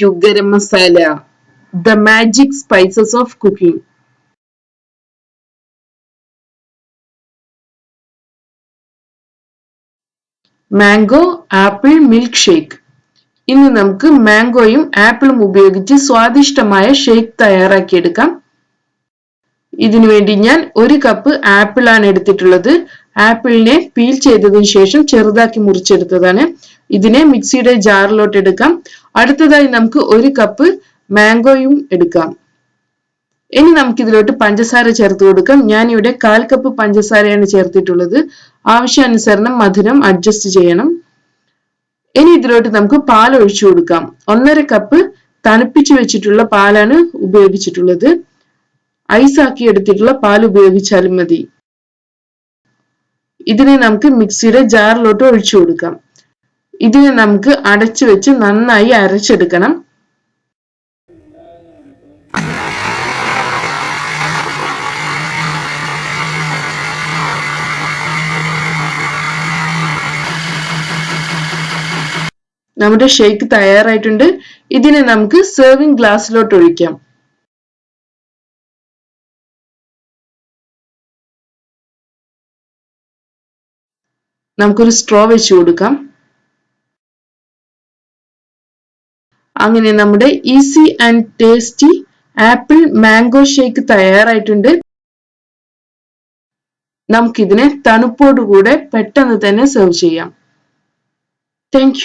To garam masala the magic spices of cooking mango apple milk shake ഇന്ന് നമുക്ക് മാംഗോയും ആപ്പിളും ഉപയോഗിച്ച് സ്വാദിഷ്ടമായ ഷേക്ക് തയ്യാറാക്കിയെടുക്കാം. ഇതിനു വേണ്ടി ഞാൻ ഒരു കപ്പ് ആപ്പിൾ ആണ് എടുത്തിട്ടുള്ളത്. ആപ്പിളിനെ പീൽ ചെയ്തതിനു ശേഷം ചെറുതാക്കി മുറിച്ചെടുത്തതാണ്. ഇതിനെ മിക്സിയുടെ ജാറിലോട്ട് എടുക്കാം അടുത്തതായി നമുക്ക് ഒരു കപ്പ് മാംഗോയും എടുക്കാം. ഇനി നമുക്ക് ഇതിലോട്ട് പഞ്ചസാര ചേർത്ത് കൊടുക്കാം. ഞാൻ ഇവിടെ കാൽ കപ്പ് പഞ്ചസാരയാണ് ചേർത്തിട്ടുള്ളത്. ആവശ്യാനുസരണം മധുരം അഡ്ജസ്റ്റ് ചെയ്യണം. ഇനി ഇതിലോട്ട് നമുക്ക് പാൽ ഒഴിച്ചു കൊടുക്കാം. ഒന്നര കപ്പ് തണുപ്പിച്ചു വെച്ചിട്ടുള്ള പാലാണ് ഉപയോഗിച്ചിട്ടുള്ളത്. ഐസ് ആക്കി എടുത്തിട്ടുള്ള പാൽ ഉപയോഗിച്ചാലും മതി. ഇതിനെ നമുക്ക് മിക്സിയുടെ ജാറിലോട്ട് ഒഴിച്ചു കൊടുക്കാം. ഇതിനെ നമുക്ക് അടച്ചു വെച്ച് നന്നായി അരച്ചെടുക്കണം. നമ്മുടെ ഷേക്ക് തയ്യാറായിട്ടുണ്ട്. ഇതിനെ നമുക്ക് സെർവിംഗ് ഗ്ലാസ്സിലോട്ട് ഒഴിക്കാം. നമുക്കൊരു സ്ട്രോ വെച്ച് കൊടുക്കാം. അങ്ങനെ നമ്മുടെ easy and tasty apple mango shake തയ്യാറായിട്ടുണ്ട്. നമുക്കിതിനെ തണുപ്പോടുകൂടെ പെട്ടെന്ന് തന്നെ സെർവ് ചെയ്യാം. താങ്ക്